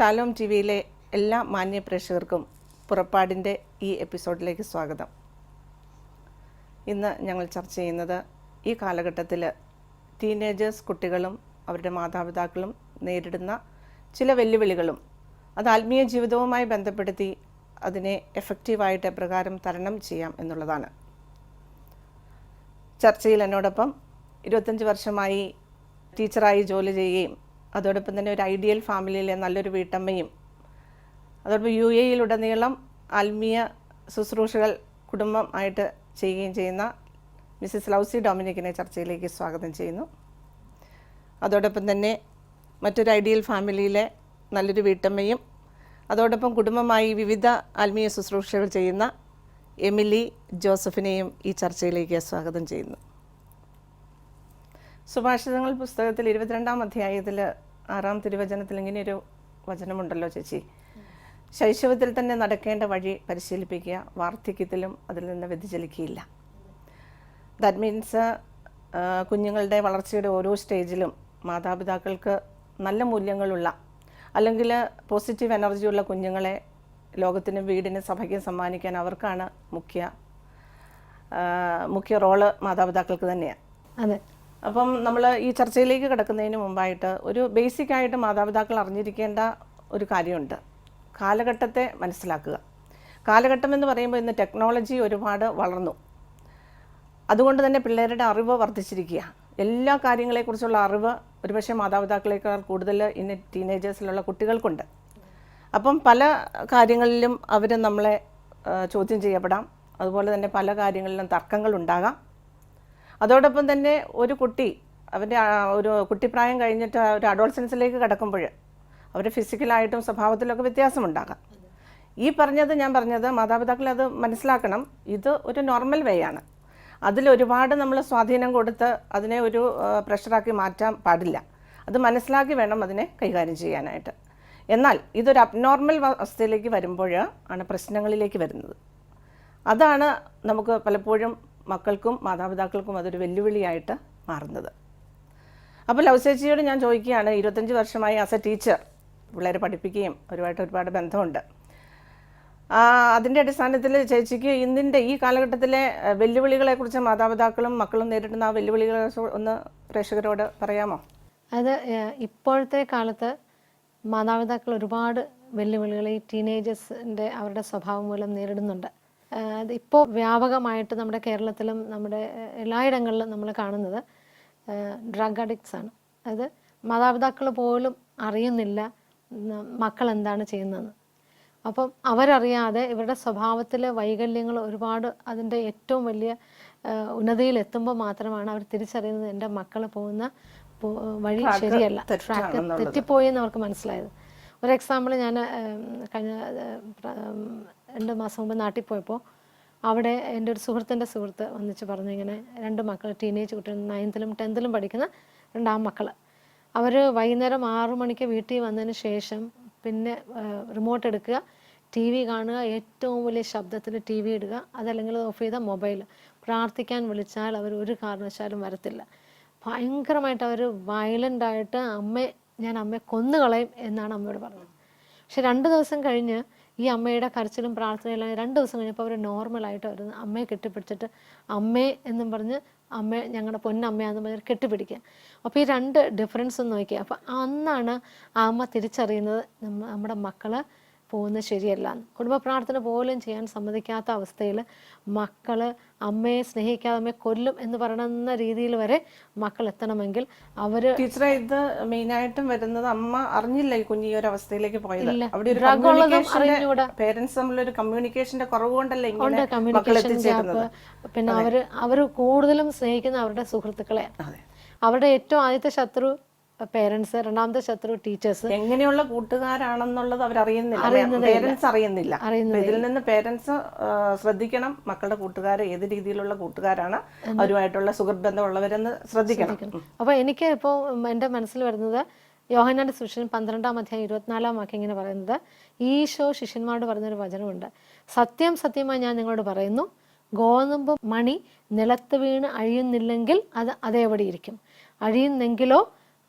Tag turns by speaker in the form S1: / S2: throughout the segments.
S1: Shalom T വിയിലെ എല്ലാ മാന്യ പ്രേക്ഷകർക്കും പുറപ്പാടിന്റെ ഈ എപ്പിസോഡിലേക്ക് സ്വാഗതം. ഇന്ന് ഞങ്ങൾ ചർച്ച ചെയ്യുന്നത് ഈ കാലഘട്ടത്തിൽ ടീനേജേഴ്സ് കുട്ടികളും അവരുടെ മാതാപിതാക്കളും നേരിടുന്ന ചില വെല്ലുവിളികളും അത് ആത്മീയ ജീവിതവുമായി ബന്ധപ്പെടുത്തി അതിനെ എഫക്റ്റീവായിട്ട് എപ്രകാരം തരണം ചെയ്യാം എന്നുള്ളതാണ്. ചർച്ചയിൽ എന്നോടൊപ്പം ഇരുപത്തഞ്ച് വർഷമായി ടീച്ചറായി ജോലി ചെയ്യുകയും അതോടൊപ്പം തന്നെ ഒരു ഐഡിയൽ ഫാമിലിയിലെ നല്ലൊരു വീട്ടമ്മയും. അതോടൊപ്പം യു എയിലുടനീളം ആത്മീയ ശുശ്രൂഷകൾ കുടുംബം ആയിട്ട് ചെയ്യുകയും ചെയ്യുന്ന മിസ്സിസ് ലൗസി ഡൊമിനിക്കിനെ ചർച്ചയിലേക്ക് സ്വാഗതം ചെയ്യുന്നു. അതോടൊപ്പം തന്നെ മറ്റൊരു ഐഡിയൽ ഫാമിലിയിലെ നല്ലൊരു വീട്ടമ്മയും അതോടൊപ്പം കുടുംബമായി വിവിധ ആത്മീയ ശുശ്രൂഷകൾ ചെയ്യുന്ന എമിലി ജോസഫിനെയും ഈ ചർച്ചയിലേക്ക് സ്വാഗതം ചെയ്യുന്നു. സുഭാഷിതങ്ങൾ പുസ്തകത്തിൽ ഇരുപത്തിരണ്ടാം അധ്യായത്തിൽ ആറാം തിരുവചനത്തിൽ ഇങ്ങനെയൊരു വചനമുണ്ടല്ലോ ചേച്ചി. ശൈശവത്തിൽ തന്നെ നടക്കേണ്ട വഴി പരിശീലിപ്പിക്കുക വാർദ്ധക്യത്തിലും അതിൽ നിന്ന് വ്യതിചലിക്കുകയില്ല. ദാറ്റ് മീൻസ് കുഞ്ഞുങ്ങളുടെ വളർച്ചയുടെ ഓരോ സ്റ്റേജിലും മാതാപിതാക്കൾക്ക് നല്ല മൂല്യങ്ങളുള്ള അല്ലെങ്കിൽ പോസിറ്റീവ് എനർജിയുള്ള കുഞ്ഞുങ്ങളെ ലോകത്തിനും വീടിനും സഭയ്ക്കും സമ്മാനിക്കാൻ അവർക്കാണ് മുഖ്യ മുഖ്യ റോൾ മാതാപിതാക്കൾക്ക് തന്നെയാണ്
S2: അതെ.
S1: അപ്പം നമ്മൾ ഈ ചർച്ചയിലേക്ക് കിടക്കുന്നതിന് മുമ്പായിട്ട് ഒരു ബേസിക് ആയിട്ട് മാതാപിതാക്കൾ അറിഞ്ഞിരിക്കേണ്ട ഒരു കാര്യമുണ്ട്. കാലഘട്ടത്തെ മനസ്സിലാക്കുക. കാലഘട്ടം എന്ന് പറയുമ്പോൾ ഇന്ന് ടെക്നോളജി ഒരുപാട് വളർന്നു. അതുകൊണ്ട് തന്നെ പിള്ളേരുടെ അറിവ് വർദ്ധിച്ചിരിക്കുക. എല്ലാ കാര്യങ്ങളെക്കുറിച്ചുള്ള അറിവ് ഒരുപക്ഷെ മാതാപിതാക്കളേക്കാൾ കൂടുതൽ ഇന്ന് ടീനേജേഴ്സിലുള്ള കുട്ടികൾക്കുണ്ട്. അപ്പം പല കാര്യങ്ങളിലും അവർ നമ്മളെ ചോദ്യം ചെയ്യപ്പെടാം. അതുപോലെ തന്നെ പല കാര്യങ്ങളിലും തർക്കങ്ങൾ ഉണ്ടാകാം അതോടൊപ്പം തന്നെ ഒരു കുട്ടി അവന്റെ ഒരു കുട്ടിപ്രായം കഴിഞ്ഞിട്ട് ഒരു അഡോൾസൻസിലേക്ക് കടക്കുമ്പോൾ അവർ ഫിസിക്കലായിട്ടും സ്വഭാവത്തിലൊക്കെ വ്യത്യാസമുണ്ടാകാം. ഈ പറഞ്ഞത് ഞാൻ പറഞ്ഞത് മാതാപിതാക്കൾ അത് മനസ്സിലാക്കണം. ഇത് ഒരു നോർമൽ വേ ആണ്. അതിൽ ഒരുപാട് നമ്മൾ സ്വാധീനം കൊടുത്ത് അതിനെ ഒരു പ്രഷറാക്കി മാറ്റാൻ പാടില്ല. അത് മനസ്സിലാക്കി വേണം അതിനെ കൈകാര്യം ചെയ്യാനായിട്ട്. എന്നാൽ ഇതൊരു അബ്നോർമൽ അവസ്ഥയിലേക്ക് വരുമ്പോൾ ആണ് പ്രശ്നങ്ങളിലേക്ക് വരുന്നത്. അതാണ് നമുക്ക് പലപ്പോഴും മക്കൾക്കും മാതാപിതാക്കൾക്കും അതൊരു വെല്ലുവിളിയായിട്ട് മാറുന്നത്. അപ്പോൾ ലവ്സേച്ചിയോട് ഞാൻ ചോദിക്കുകയാണ് ഇരുപത്തഞ്ച് വർഷമായി ആസ് എ ടീച്ചർ പിള്ളേരെ പഠിപ്പിക്കുകയും ഒരുപാട് ഒരുപാട് ബന്ധമുണ്ട്. അതിന്റെ അടിസ്ഥാനത്തിൽ ചേച്ചിക്ക് ഇന്നിന്റെ ഈ കാലഘട്ടത്തിലെ വെല്ലുവിളികളെക്കുറിച്ച് മാതാപിതാക്കളും മക്കളും നേരിടുന്ന ആ വെല്ലുവിളികളെ ഒന്ന് പ്രേക്ഷകരോട് പറയാമോ?
S2: അത് ഇപ്പോഴത്തെ കാലത്ത് മാതാപിതാക്കൾ ഒരുപാട് വെല്ലുവിളികൾ ഈ ടീനേജേഴ്സിന്റെ അവരുടെ സ്വഭാവം മൂലം നേരിടുന്നുണ്ട്. ഇപ്പോൾ വ്യാപകമായിട്ട് നമ്മുടെ കേരളത്തിലും നമ്മുടെ എല്ലായിടങ്ങളിലും നമ്മൾ കാണുന്നത് ഡ്രഗ് അഡിക്ട്സ് ആണ്. അതായത് മാതാപിതാക്കൾ പോലും അറിയുന്നില്ല മക്കൾ എന്താണ് ചെയ്യുന്നതെന്ന്. അപ്പം അവരറിയാതെ ഇവരുടെ സ്വഭാവത്തിലെ വൈകല്യങ്ങൾ ഒരുപാട് അതിന്റെ ഏറ്റവും വലിയ ഉന്നതിയിൽ എത്തുമ്പോൾ മാത്രമാണ് അവർ തിരിച്ചറിയുന്നത് എന്റെ മക്കൾ പോകുന്ന വഴി ശരിയല്ല. ട്രാക്ക് തെറ്റിപ്പോയി എന്ന് അവർക്ക് മനസ്സിലായത്. ഒരു എക്സാമ്പിൾ ഞാൻ കഴിഞ്ഞ രണ്ട് മാസം മുമ്പ് നാട്ടിൽ പോയപ്പോൾ അവിടെ എന്റെ ഒരു സുഹൃത്തിന്റെ സുഹൃത്ത് വന്നിച്ച് പറഞ്ഞു ഇങ്ങനെ രണ്ട് മക്കൾ ടീനേജ് കുട്ടികൾ നയൻത്തിലും ടെൻത്തിലും പഠിക്കുന്ന രണ്ടാം മക്കൾ അവർ വൈകുന്നേരം ആറു മണിക്ക് വീട്ടിൽ വന്നതിന് ശേഷം പിന്നെ റിമോട്ട് എടുക്കുക ടി വി കാണുക ഏറ്റവും വലിയ ശബ്ദത്തിൽ ടി വി ഇടുക അതല്ലെങ്കിൽ ഓഫ് ചെയ്ത മൊബൈൽ പ്രാർത്ഥിക്കാൻ വിളിച്ചാൽ അവർ ഒരു കാരണവശാലും വരത്തില്ല. ഭയങ്കരമായിട്ട് അവർ വയലന്റ് ആയിട്ട് അമ്മയെ ഞാൻ അമ്മയെ കൊന്നുകളയും എന്നാണ് അമ്മയോട് പറഞ്ഞത്. പക്ഷെ രണ്ട് ദിവസം കഴിഞ്ഞ് ഈ അമ്മയുടെ കരച്ചിലും പ്രാർത്ഥനയിലും രണ്ട് ദിവസം കഴിഞ്ഞപ്പോൾ അവർ നോർമലായിട്ട് വരുന്നു അമ്മയെ കെട്ടിപ്പിടിച്ചിട്ട് അമ്മേ എന്നും പറഞ്ഞ് അമ്മ ഞങ്ങളുടെ പൊന്നമ്മയാന്ന് പറഞ്ഞ് കെട്ടിപ്പിടിക്കുക. അപ്പോൾ ഈ രണ്ട് ഡിഫറൻസ് നോക്കിയാൽ അപ്പോൾ അന്നാണ് ആ അമ്മ തിരിച്ചറിയുന്നത് നമ്മ നമ്മുടെ മക്കൾ പോകുന്നത് ശരിയല്ല. കുടുംബ പ്രാർത്ഥന പോലും ചെയ്യാൻ സമ്മതിക്കാത്ത അവസ്ഥയിൽ മക്കൾ അമ്മയെ സ്നേഹിക്കാതെ അമ്മയെ കൊല്ലും എന്ന് പറയുന്ന രീതിയിൽ വരെ മക്കൾ എത്തണമെങ്കിൽ അവർ
S1: ടീച്ചറെ ഇത് മെയിനായിട്ടും വരുന്നത് അമ്മ അറിഞ്ഞില്ല ഈ കുഞ്ഞ് ഈ ഒരു അവസ്ഥയിലേക്ക് പോയത്. അവിടെ ഒരു. പേരൻസ് തമ്മിലൊരു കമ്മ്യൂണിക്കേഷന്റെ കുറവ് കൊണ്ടല്ലേ
S2: ഉണ്ട്
S1: ഇങ്ങനെ മക്കൾ
S2: കമ്മ്യൂണിക്കേഷൻ
S1: എത്തിച്ചേരുന്നത്
S2: ഗ്യാപ്പ് പിന്നെ അവർ അവർ കൂടുതലും സ്നേഹിക്കുന്ന അവരുടെ സുഹൃത്തുക്കളെ അവരുടെ ഏറ്റവും ആദ്യത്തെ ശത്രു പേരൻസ് രണ്ടാമത്തെ ശത്രു ടീച്ചേഴ്സ്
S1: എങ്ങനെയുള്ള കൂട്ടുകാരാണെന്നുള്ളത് അവർ അറിയുന്നില്ല പേരൻസ് അറിയുന്നില്ല. ഇതിൽ നിന്ന് പേരൻസ് ശ്രദ്ധിക്കണം. മക്കളുടെ കൂട്ടുകാർ ഏത് രീതിയിലുള്ള കൂട്ടുകാരാണ് അവരുമായിട്ടുള്ള സുഹൃത്ത് ബന്ധമുള്ളവരെന്ന് ശ്രദ്ധിക്കണം. അപ്പൊ
S2: അപ്പോൾ എനിക്ക് ഇപ്പോ എന്റെ മനസ്സിൽ വരുന്നത് യോഹനാന്റെ സുഷൻ പന്ത്രണ്ടാം അധ്യായം ഇരുപത്തിനാലാം വാക്യം ഇങ്ങനെ പറയുന്നത് ഈശോ ശിഷ്യന്മാരോട് പറഞ്ഞൊരു വചനമുണ്ട്. സത്യം സത്യമായി ഞാൻ നിങ്ങളോട് പറയുന്നു. ഗോതമ്പ് മണി നിലത്ത് വീണ് അഴിയുന്നില്ലെങ്കിൽ അത് അതേപടി ഇരിക്കും. അഴിയുന്നെങ്കിലോ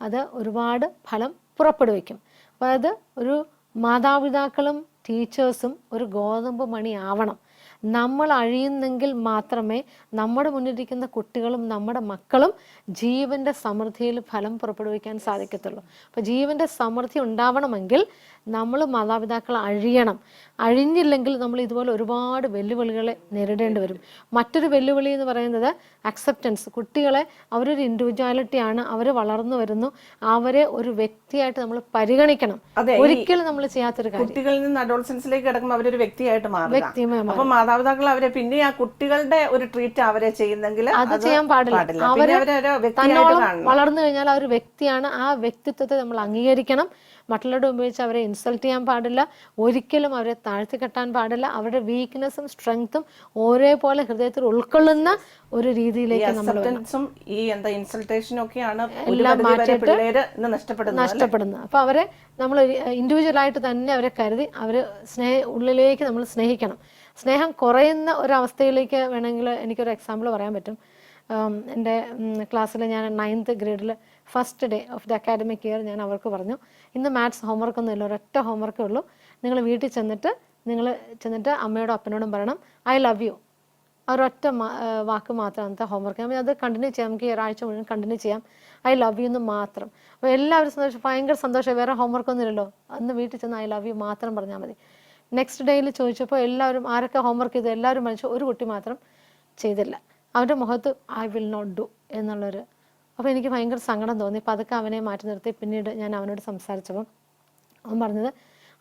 S2: അത് ഒരുപാട് ഫലം പുറപ്പെടുവിക്കും. അതായത് ഒരു മാതാപിതാക്കളും ടീച്ചേഴ്സും ഒരു ഗോതമ്പ് മണി ആവണം. നമ്മൾ അഴിയുന്നെങ്കിൽ മാത്രമേ നമ്മുടെ മുന്നിലിരിക്കുന്ന കുട്ടികളും നമ്മുടെ മക്കളും ജീവന്റെ സമൃദ്ധിയിൽ ഫലം പുറപ്പെടുവിക്കാൻ സാധിക്കത്തുള്ളൂ. അപ്പോൾ ജീവന്റെ സമൃദ്ധി ഉണ്ടാവണമെങ്കിൽ നമ്മൾ മാതാപിതാക്കൾ അഴിയണം. അഴിഞ്ഞില്ലെങ്കിൽ നമ്മൾ ഇതുപോലെ ഒരുപാട് വെല്ലുവിളികളെ നേരിടേണ്ടി വരും. മറ്റൊരു വെല്ലുവിളി എന്ന് പറയുന്നത് അക്സെപ്റ്റൻസ് കുട്ടികളെ അവരൊരു ഇൻഡിവിജ്വാലിറ്റിയാണ് അവർ വളർന്നു വരുന്നു അവരെ ഒരു വ്യക്തിയായിട്ട് നമ്മൾ പരിഗണിക്കണം. ഒരിക്കലും നമ്മൾ ചെയ്യാത്തൊരു കാര്യം.
S1: കുട്ടികളിൽ നിന്ന് അഡോൾസൻസിലേക്ക് കിടക്കുമ്പോൾ അവരൊരു വ്യക്തിയായിട്ട്
S2: മാറും
S1: അപ്പൊ മാതാപിതാക്കൾ അവരെ പിന്നെ ആ കുട്ടികളുടെ ഒരു ട്രീറ്റ് അവരെ ചെയ്യുന്നെങ്കിൽ
S2: അത് ചെയ്യാൻ പാടില്ല. അവരെ തന്നോളം വളർന്നു കഴിഞ്ഞാൽ ആ ഒരു വ്യക്തിയാണ് ആ വ്യക്തിത്വത്തെ നമ്മൾ അംഗീകരിക്കണം. മറ്റുള്ളവരുടെ ഉപയോഗിച്ച് അവരെ ഇൻസൾട്ട് ചെയ്യാൻ പാടില്ല. ഒരിക്കലും അവരെ താഴ്ത്തി കെട്ടാൻ പാടില്ല. അവരുടെ വീക്ക്നെസ്സും സ്ട്രെങ്ത്തും ഒരേപോലെ ഹൃദയത്തിൽ ഉൾക്കൊള്ളുന്ന ഒരു രീതിയിലേക്ക് നമ്മൾ
S1: ഈ എന്താ ഇൻസൾട്ടേഷനും ഒക്കെയാണ് ഇന്ന് നഷ്ടപ്പെടുന്നത്
S2: അപ്പോൾ അവരെ നമ്മൾ ഇൻഡിവിജ്വൽ ആയിട്ട് തന്നെ അവരെ കരുതി അവരെ സ്നേഹ ഉള്ളിലേക്ക് നമ്മൾ സ്നേഹിക്കണം. സ്നേഹം കുറയുന്ന ഒരവസ്ഥയിലേക്ക് വേണമെങ്കിൽ എനിക്കൊരു എക്സാമ്പിൾ പറയാൻ പറ്റും. എന്റെ ക്ലാസ്സിൽ ഞാൻ ninth ഗ്രേഡിൽ first day of the academic year ഞാൻ അവർക്ക് പറഞ്ഞു ഇന്ന് മാത്സ് ഹോംവർക്ക് ഒന്നും ഇല്ല ഒരൊറ്റ ഹോംവർക്കേ ഉള്ളൂ. നിങ്ങൾ വീട്ടിൽ ചെന്നിട്ട് നിങ്ങൾ ചെന്നിട്ട് അമ്മയോടും അപ്പനോടും പറയണം ഐ ലവ് യു ഒരൊറ്റ വാക്ക് മാത്രം അന്നത്തെ ഹോംവർക്ക് നമ്മൾ അത് കണ്ടിന്യൂ ചെയ്യാം നമുക്ക് ഈ ഒരാഴ്ച മുഴുവൻ കണ്ടിന്യൂ ചെയ്യാം. ഐ ലവ് യു എന്ന് മാത്രം. അപ്പോൾ എല്ലാവരും സന്തോഷം ഭയങ്കര സന്തോഷം വേറെ ഹോംവർക്ക് ഒന്നും ഇല്ലല്ലോ. അന്ന് വീട്ടിൽ ചെന്ന് ഐ ലവ് യു മാത്രം പറഞ്ഞാൽ മതി. നെക്സ്റ്റ് ഡേയിൽ ചോദിച്ചപ്പോൾ എല്ലാവരും ആരൊക്കെ ഹോംവർക്ക് ചെയ്തു എല്ലാവരും പഠിച്ചു ഒരു കുട്ടി മാത്രം ചെയ്തില്ല. അവന്റെ മുഖത്ത് ഐ വിൽ നോട്ട് ഡു എന്നുള്ളൊരു അപ്പോൾ എനിക്ക് ഭയങ്കര സങ്കടം തോന്നി. പതുക്കെ അവനെ മാറ്റി നിർത്തി. പിന്നീട് ഞാൻ അവനോട് സംസാരിച്ചപ്പം അവൻ പറഞ്ഞത്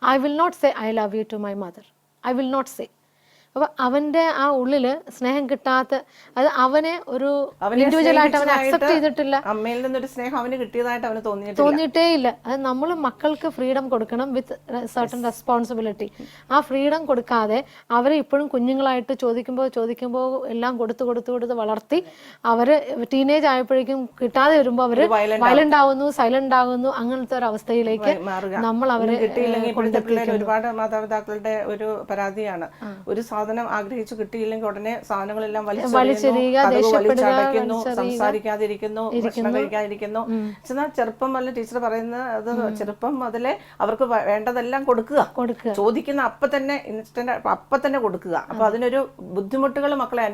S2: I will not say I love you to my mother I will not say അപ്പോൾ അവന്റെ ആ ഉള്ളിൽ സ്നേഹം കിട്ടാത്ത അത് അവനെ ഒരു ഇൻഡിവിജ്വലായിട്ട് അവനെ അക്സെപ്റ്റ് ചെയ്തിട്ടില്ല.
S1: അമ്മയിൽ നിന്നൊരു സ്നേഹം അവന് കിട്ടിയതായിട്ട് അവന് തോന്നിയിട്ടില്ല.
S2: തോന്നിയിട്ടേ ഇല്ല അത് നമ്മൾ മക്കൾക്ക് ഫ്രീഡം കൊടുക്കണം വിത്ത് സർട്ടൺ റെസ്പോൺസിബിലിറ്റി ആ ഫ്രീഡം കൊടുക്കാതെ അവരെ ഇപ്പോഴും കുഞ്ഞുങ്ങളായിട്ട് ചോദിക്കുമ്പോൾ ചോദിക്കുമ്പോൾ എല്ലാം കൊടുത്തു കൊടുത്തു കൊടുത്ത് വളർത്തി അവർ ടീനേജ് ആയപ്പോഴേക്കും കിട്ടാതെ വരുമ്പോൾ
S1: അവർ
S2: വയലന്റ് ആവുന്നു സൈലന്റ് ആകുന്നു അങ്ങനത്തെ ഒരു അവസ്ഥയിലേക്ക് നമ്മൾ അവരെ
S1: ഒരുപാട് മാതാപിതാക്കളുടെ ഒരു പരാതിയാണ്. ഒരു സാധനം ആഗ്രഹിച്ചു കിട്ടിയില്ലെങ്കിൽ ഉടനെ സാധനങ്ങളെല്ലാം വലിച്ചെറിയുന്നു, വലിച്ചടയ്ക്കുന്നു സംസാരിക്കാതിരിക്കുന്നു ഭക്ഷണം കഴിക്കാതിരിക്കുന്നു. എന്നാൽ ചെറുപ്പം അല്ല ടീച്ചർ പറയുന്നത് അത് ചെറുപ്പം മുതലേ അവർക്ക് വേണ്ടതെല്ലാം കൊടുക്കുക. ചോദിക്കുന്ന അപ്പൊ തന്നെ ഇൻസ്റ്റന്റ് അപ്പൊ തന്നെ കൊടുക്കുക. അപ്പൊ അതിനൊരു ബുദ്ധിമുട്ടുകൾ മക്കളെ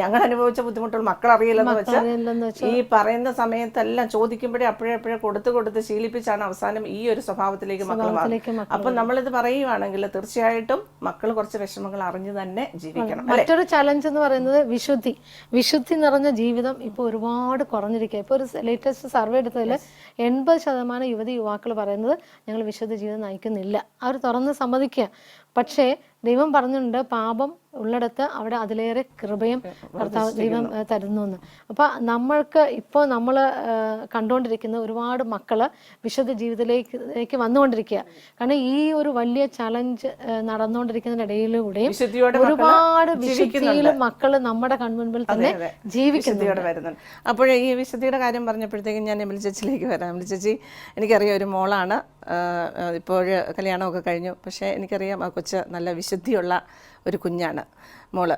S1: ഞങ്ങൾ അനുഭവിച്ച ബുദ്ധിമുട്ടുകൾ മക്കൾ അറിയില്ലെന്ന് വെച്ച്
S2: വെച്ചാൽ
S1: ഈ പറയുന്ന സമയത്തെല്ലാം ചോദിക്കുമ്പോഴേ അപ്പോഴേ അപ്പോഴേ കൊടുത്ത് കൊടുത്ത് ശീലിപ്പിച്ചാണ് അവസാനം ഈ ഒരു സ്വഭാവത്തിലേക്ക് മക്കൾ
S2: മക്കൾ
S1: അപ്പൊ നമ്മളിത് പറയുവാണെങ്കിൽ തീർച്ചയായിട്ടും മക്കൾ കുറച്ച് വിഷമങ്ങൾ അറിഞ്ഞു തന്നെ ജീവിക്കണം
S2: മറ്റൊരു ചലഞ്ച് എന്ന് പറയുന്നത് വിശുദ്ധി. വിശുദ്ധി നിറഞ്ഞ ജീവിതം ഇപ്പോൾ ഒരുപാട് കുറഞ്ഞിരിക്കുക. ഇപ്പോൾ ഒരു ലേറ്റസ്റ്റ് സർവേ എടുത്തതിൽ എൺപത് ശതമാനം യുവതി യുവാക്കൾ പറയുന്നത് ഞങ്ങൾ വിശുദ്ധ ജീവിതം നയിക്കുന്നില്ല. അവർ തുറന്ന് സമ്മതിക്കുക. പക്ഷേ ദൈവം പറഞ്ഞിട്ടുണ്ട് പാപം ഉള്ളിടത്ത് അവിടെ അതിലേറെ കൃപയും കർത്താവ് ദൈവം തരുന്നു എന്ന് അപ്പോൾ നമ്മൾക്ക് ഇപ്പോൾ നമ്മൾ കണ്ടുകൊണ്ടിരിക്കുന്ന ഒരുപാട് മക്കൾ വിശുദ്ധ ജീവിതത്തിലേക്ക് ലേക്ക് വന്നുകൊണ്ടിരിക്കുക കാരണം ഈ ഒരു വലിയ ചലഞ്ച് നടന്നുകൊണ്ടിരിക്കുന്നതിനിടയിലൂടെയും ഒരുപാട്
S1: വിശുദ്ധിയിലും
S2: വിശുദ്ധിയിൽ മക്കൾ നമ്മുടെ കൺമുൻപിൽ തന്നെ
S1: വിശുദ്ധിയോടെ വരുന്നുണ്ട്. അപ്പോഴേ ഈ വിശുദ്ധിയുടെ കാര്യം പറഞ്ഞപ്പോഴത്തേക്കും ഞാൻ എമിലി ചേച്ചിയിലേക്ക് വരാം. എമിലി ചേച്ചി എനിക്കറിയാം ഒരു മോളാണ്. ഇപ്പോൾ കല്യാണമൊക്കെ കഴിഞ്ഞു. പക്ഷേ എനിക്കറിയാം ആ കൊച്ച് നല്ല വിശുദ്ധിയുള്ള ഒരു കുഞ്ഞാണ് മോൾ.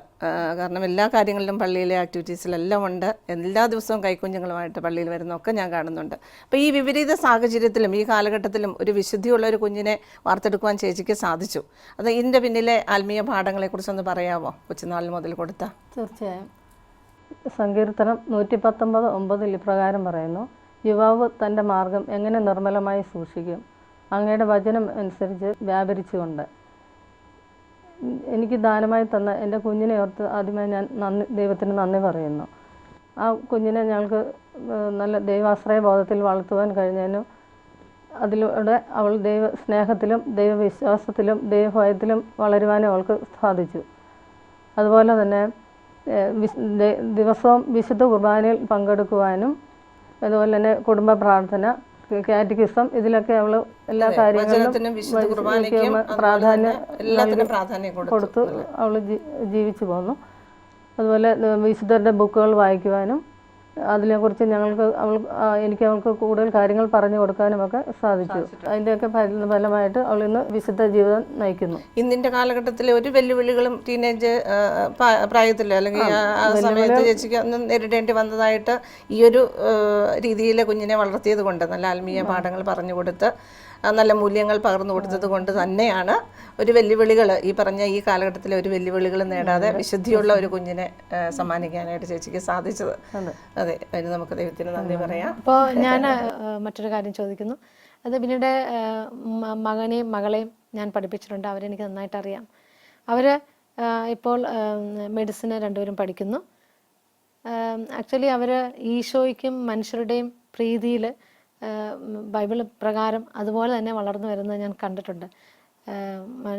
S1: കാരണം എല്ലാ കാര്യങ്ങളിലും പള്ളിയിലെ ആക്ടിവിറ്റീസിലെല്ലാം ഉണ്ട്. എല്ലാ ദിവസവും കൈക്കുഞ്ഞുങ്ങളുമായിട്ട് പള്ളിയിൽ വരുന്നൊക്കെ ഞാൻ കാണുന്നുണ്ട്. അപ്പോൾ ഈ വിപരീത സാഹചര്യത്തിലും ഈ കാലഘട്ടത്തിലും ഒരു വിശുദ്ധിയുള്ള ഒരു കുഞ്ഞിനെ വാർത്തെടുക്കുവാൻ ചേച്ചിക്ക് സാധിച്ചു. അത് ഇതിന്റെ പിന്നിലെ ആത്മീയ പാഠങ്ങളെക്കുറിച്ചൊന്ന് പറയാമോ കൊച്ചുനാളിൽ മുതൽ കൊടുത്ത.
S3: തീർച്ചയായും. സങ്കീർത്തനം നൂറ്റി പത്തൊമ്പത് ഒമ്പതിൽ ഇപ്രകാരം പറയുന്നു. യുവാവ് തന്റെ മാർഗം എങ്ങനെ നിർമ്മലമായി സൂക്ഷിക്കും? അങ്ങയുടെ വചനം അനുസരിച്ച് വ്യാപരിച്ചുകൊണ്ട് എനിക്ക് ദാനമായി തന്ന എന്റെ കുഞ്ഞിനെ ഓർത്ത് ആദ്യമായി ഞാൻ നന്ദി ദൈവത്തിന് നന്ദി പറയുന്നു. ആ കുഞ്ഞിനെ ഞങ്ങൾക്ക് നല്ല ദൈവാശ്രയ ബോധത്തിൽ വളർത്തുവാൻ കഴിഞ്ഞതിനും അതിലൂടെ അവൾ ദൈവ സ്നേഹത്തിലും ദൈവവിശ്വാസത്തിലും ദൈവഭയത്തിലും വളരുവാനും അവൾക്ക് സാധിച്ചു. അതുപോലെ തന്നെ ദിവസവും വിശുദ്ധ കുർബാനയിൽ പങ്കെടുക്കുവാനും അതുപോലെ തന്നെ കുടുംബ പ്രാർത്ഥന കാറ്റഗിസം ഇതിലൊക്കെ അവൾ എല്ലാ
S1: കാര്യങ്ങളും
S3: പ്രാധാന്യം
S1: എല്ലാത്തിനും പ്രാധാന്യം കൊടുത്തു.
S3: കൊടുത്ത് അവൾ ജീവിച്ചു പോന്നു. അതുപോലെ വിശുദ്ധരുടെ ബുക്കുകൾ വായിക്കുവാനും അതിനെക്കുറിച്ച് ഞങ്ങൾക്ക് അവൾ എനിക്ക് അവൾക്ക് കൂടുതൽ കാര്യങ്ങൾ പറഞ്ഞു കൊടുക്കാനും ഒക്കെ സാധിച്ചു അതിന്റെയൊക്കെ ഫലമായിട്ട് അവൾ ഇന്ന് വിശുദ്ധ ജീവിതം നയിക്കുന്നു.
S1: ഇന്നിന്റെ കാലഘട്ടത്തിലെ ഒരു വെല്ലുവിളികളും ടീനേജ് പ്രായത്തിൽ അല്ലെങ്കിൽ ആ സമയത്ത് ചേച്ചിക്ക് ഒന്നും നേരിടേണ്ടി വന്നതായിട്ട് ഈ ഒരു രീതിയിലെ കുഞ്ഞിനെ വളർത്തിയത് കൊണ്ട് നല്ല ആത്മീയ പാഠങ്ങൾ പറഞ്ഞു കൊടുത്ത് നല്ല മൂല്യങ്ങൾ പകർന്നു കൊടുത്തത് കൊണ്ട് തന്നെയാണ് ഒരു വെല്ലുവിളികൾ ഈ പറഞ്ഞ ഈ കാലഘട്ടത്തിൽ ഒരു വെല്ലുവിളികൾ നേടാതെ വിശുദ്ധിയുള്ള ഒരു കുഞ്ഞിനെ സമ്മാനിക്കാനായിട്ട് ചേച്ചിക്ക് സാധിച്ചത്. അതെ. അതിന് നമുക്ക് ദൈവത്തിന് നന്ദി പറയാം.
S2: അപ്പോൾ ഞാൻ മറ്റൊരു കാര്യം ചോദിക്കുന്നു. അത് പിന്നീട് മകനെയും മകളെയും ഞാൻ പഠിപ്പിച്ചിട്ടുണ്ട്. അവരെനിക്ക് നന്നായിട്ട് അറിയാം അവർ ഇപ്പോൾ മെഡിസിന് രണ്ടുപേരും പഠിക്കുന്നു. ആക്ച്വലി അവർ ഈശോയ്ക്കും മനുഷ്യരുടെയും പ്രീതിയിൽ ബൈബിൾ പ്രകാരം അതുപോലെ തന്നെ വളർന്നു വരുന്നത് ഞാൻ കണ്ടിട്ടുണ്ട്.